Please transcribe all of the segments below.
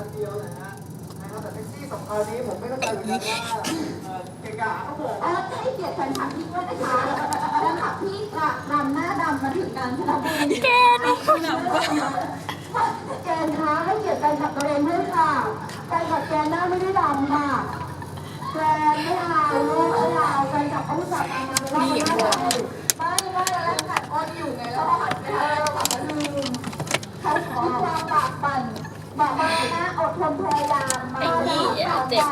คันเดียวเลยนะนะครับแต่แท็กซี่สองคันนี้ผมไม่เข้าใจเหมือนกันว่าเอ่อเก่งกาเขาบอกเออให้เกียรติแฟนคลับพี่ด้วยนะคะแฟนคลับพี่กะดำหน้าดำมาถึงกาญจนบุรีแกดูหนังว่าแกนคะให้เกียรติแฟนคลับตัวเองด้วยค่ะแฟนคลับแกนหน้าไม่ได้ดำค่ะแกนไม่เอาลูกไม่เอาแฟนคลับเขาอุตส่าห์มาเลยว่าไม่ได้ไม่ไม่แล้วขัดอ้นอยู่ไงแล้วหันไปให้เราแบบลืมเขาขอความปากปั่น บอกว่านะอดทนพยายามมาไอ้นี่อะเจ็บ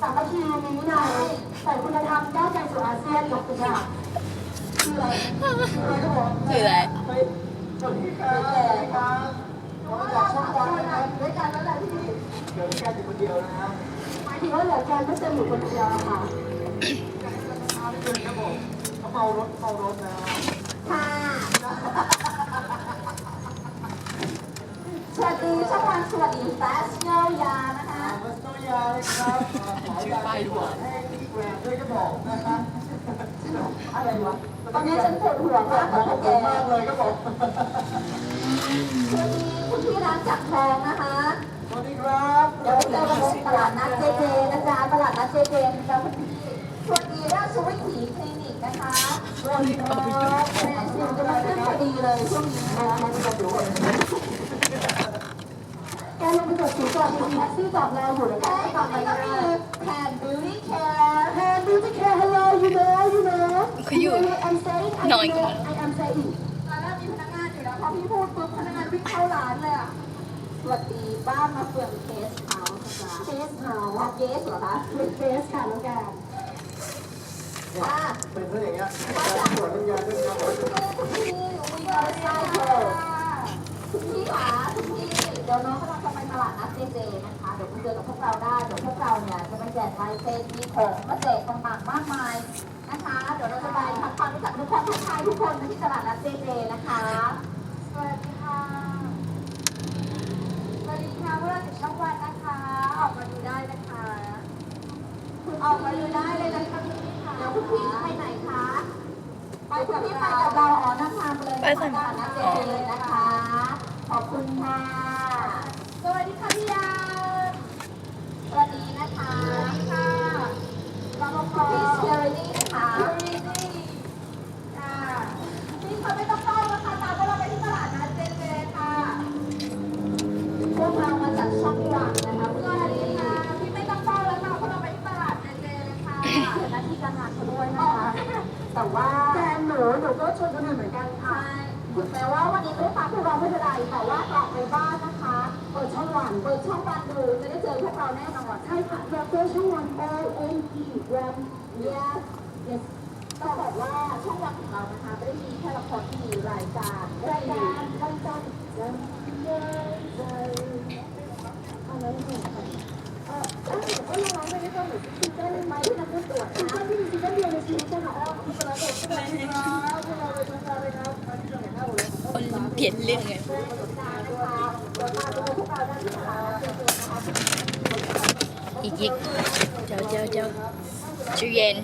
สามัคคีมีวินัยใส่คุณธรรมก้าวใจสู่อาเซียนยกตัวอย่างคืออะไรคืออะไรครับผมคืออะไรไปสวัสดีครับสวัสดีครับเรามาจากช่องวันนะครับด้วยกันนั่นแหละพี่เดี๋ยวแกอยู่คนเดียวนะครับหมายถึงว่าเหลือแกไม่จะอยู่คนเดียวอะค่ะมาไม่เกินครับผมเขาเมารถเมารถนะครับค่ะ สวัสดีช่องวันสวัสดีแฟสเงายานะคะมาสโตยาเลยครับขอยาดีกว่าให้พี่แกรนด้วยก็บอกนะครับอะไรวะตอนนี้ฉันปวดหัวมากขกัอบบพวกแกคุณมากเลยก็บอกสวัสดีคุณพี่ร้านจักรทองนะคะสวัสดีครับเดี๋ยวเจอกันตลาดนัดเจเจนะจ๊ะตลาดนัดเจเจนะจ๊ะคุณพี่สวัสดีราชวิถีคลินิกนะคะสวัสดีครับแม่ซิมจะมาขึ้นพอดีเลยช่วงนี้นะมาดูกันดูกันแก ลงไปกดสีก่อนมีแท็กซี่จอดรออยู่เลยแค่ตอนนี้ก็มีแพนบิวตี้แคร์แพนบิวตี้แคร์ hello you know you know เขาอยู่ I'm saying I หน่อยก่อน I am saying ตอนแรกมีพนักงานอยู่แล้วพอพี่พูดปุ๊บพนักงานวิ่งเข้าร้านเลยอะสวัสดีบ้านมาเฟืองเคสเฮาส์นะคะเคสเฮาส์เคสเหรอคะเป็นเคสค่ะน้องแกอะเป็นเพื่อนอย่างเงี้ยการตรวจวิญญาณด้วยครับผมคุณพี่คุณพี่วีไซเคิลคุณพี่ขาคุณพี่ ดี๋ยวน้องกำลังจะไปตลาดนัดเจเจนะคะ เดี๋ยวมาเจอกับพวกเราได้ เดี๋ยวพวกเราเนี่ยจะไปแจกลายเซ็นมีของมาแจกต่างๆมากมายนะคะ เดี๋ยวเราจะไปทำความรู้จักทุกคนทักทายทุกคนที่ตลาดนัดเจเจนะคะ สวัสดีค่ะ สวัสดีค่ะพวกเราจากช่องวันนะคะ ออกมาดูได้นะคะคุณออกมาดูได้เลยนะคะคุณพี่ค่ะเดี๋ยวคุณพี่จะไปไหนคะ ไปคุณพี่ไปกับเราอ๋อนั่งทางเลยไปสั่งตลาดนัดเจเจเลยนะคะ ขอบคุณค่ะ สวัสดีค่ะพี่ยาสวัสดีนะคะสวัสดีค่ะรปภพี่เชอรี่นะคะเชอรี่ค่ะพี่เขาไม่ต้องเฝ้านะคะตามพวกเราไปที่ตลาดนัดเจเจค่ะ พวกเรามาจากช่องวันนะคะสวัสดีค่ะพี่ไม่ต้องเฝ้าแล้วค่ะพวกเราไปที่ตลาดเจเจเลยค่ะเดี๋ยวหน้าที่การงานเขา ด้วยนะคะ แต่ว่าแฟนหนูหนูก็ชวนคนอื่นเหมือนกันค่ะ ถึงแม้ว่าวันนี้ไม่ได้ฟังพวกเราไม่เป็นไรแต่ว่ากลับไปบ้านนะคะเปิดช่องวันเปิดช่องวันดูจะได้เจอพวกเราแน่นอนใช่ค่ะเราเจอช่องวัน O N E วัน yes yes ต้องบอกว่าช่องวันของเรา เปลี่ยนเรื่องไงเดี๋ยวมาดูพวกเราได้ที่ตลาดเจอนะคะอีกอีกเจ้าเจ้าเจ้าชูเย็น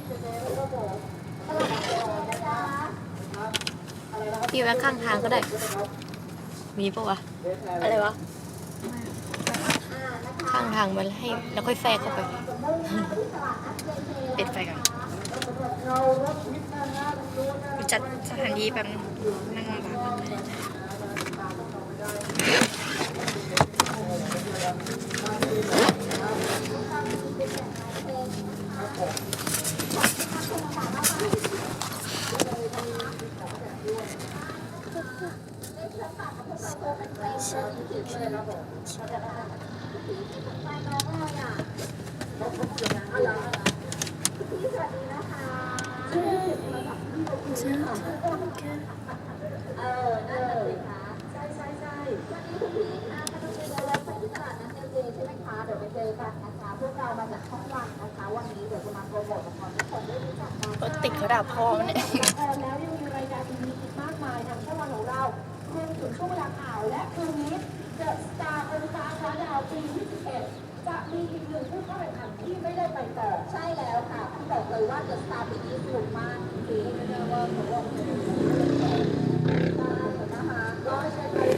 พี่ไว้ข้างทางก็ได้ มีปะวะ อะไรวะ ข้างทางมันให้แล้วค่อยแทรกเข้าไปปิดไฟก่อนจัดสถานที่แป๊บนึงนั่งลำบากมากเลยเจ้า เออนั่นน่ะสิคะใช่ใช่ใช่วันนี้คุณพี่คะกำลังจะเดินไปที่ตลาดนัดเจเจใช่ไหมคะ เดี๋ยวไปเจอกันนะคะ พวกเรามาจากช่องวันนะคะ วันนี้เดี๋ยวจะมาโปรโมทละครทุกคนได้รู้จักกัน รถติดเขาด่าพ่อมันเนี่ย ไม่ได้ไปต่อใช่แล้วค่ะที่บอกเลยว่าเดอะสตาร์ปีนี้สนุกมากจริงๆไม่ได้ว่าผมว่าเป็นนะคะก็ใช้